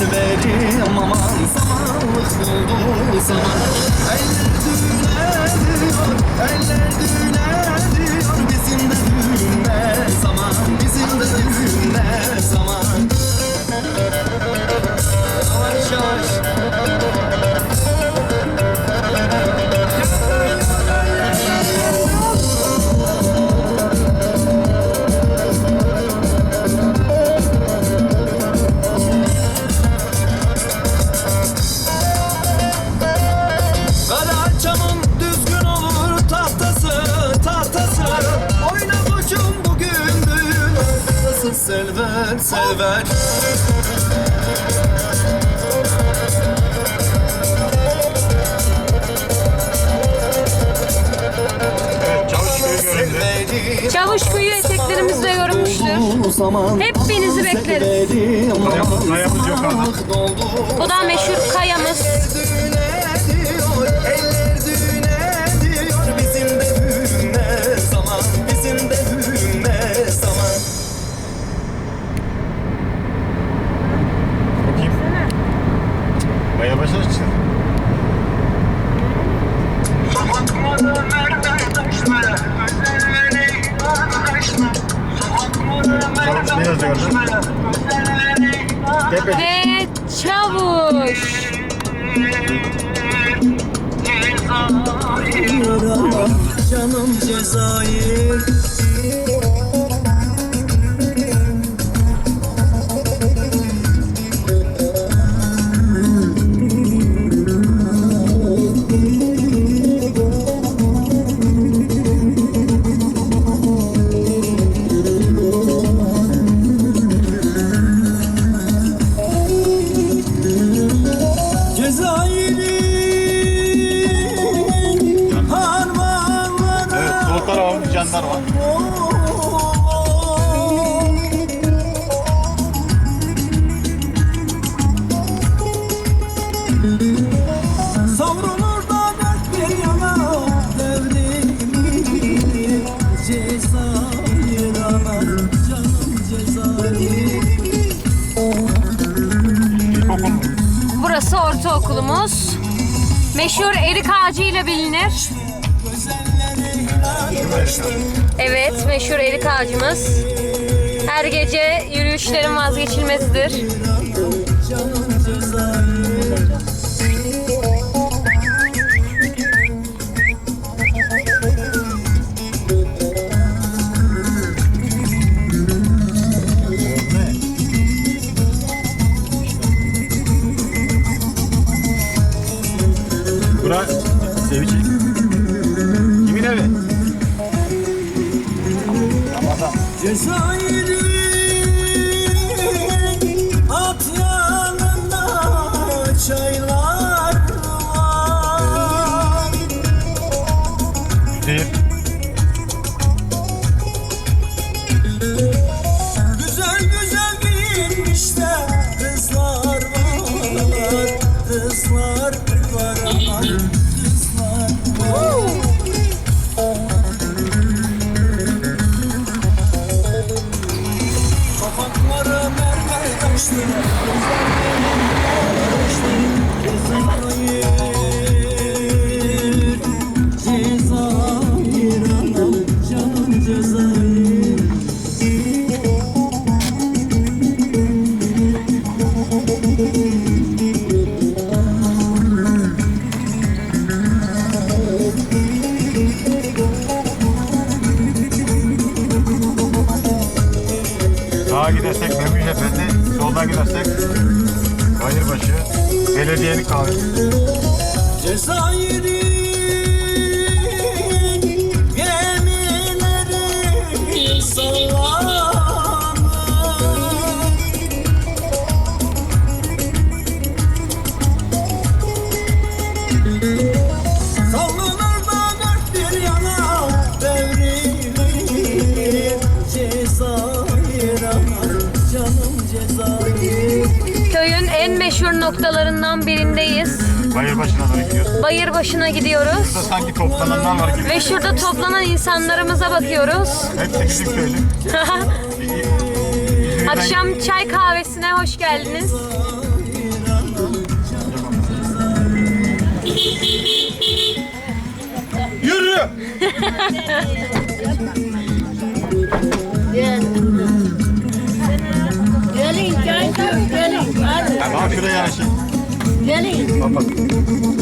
verim aman Samanlık buldu zaman Eller düğüne diyor Eller düğüne Çavuşköy göründü. Selverim Çavuşköy'ü eteklerimizle zaman Hepinizi aman Kayamız- kayamız yok Bu da meşhur kayamız. Çavuş ne yazıyor orada? güzelleri Tepe. Ve çavuş. Canım Cezayir jandarma. Savrulur da dört bir yana Devrilir Cezayir anam Canım Cezayir İlkokul mu? Burası ortaokulumuz. Meşhur erik ağacı ile bilinir. Evet, meşhur erik ağacımız. Her gece yürüyüşlerin vazgeçilmezidir. Bura Sevici. Ramazan. Sağa gidersek Memiş Efendi, soldan gidersek Bayırbaşı, belediyenin kahvesi. Cezayir'in meşhur noktalarından birindeyiz. Bayır başına doğru gidiyoruz. Bayır başına gidiyoruz. Burada sanki toplananlar var gibi. Ve şurada toplanan insanlarımıza bakıyoruz. Hepsi küçük köylü. Akşam çay kahvesine hoş geldiniz. Yürü! Gelin, gelin,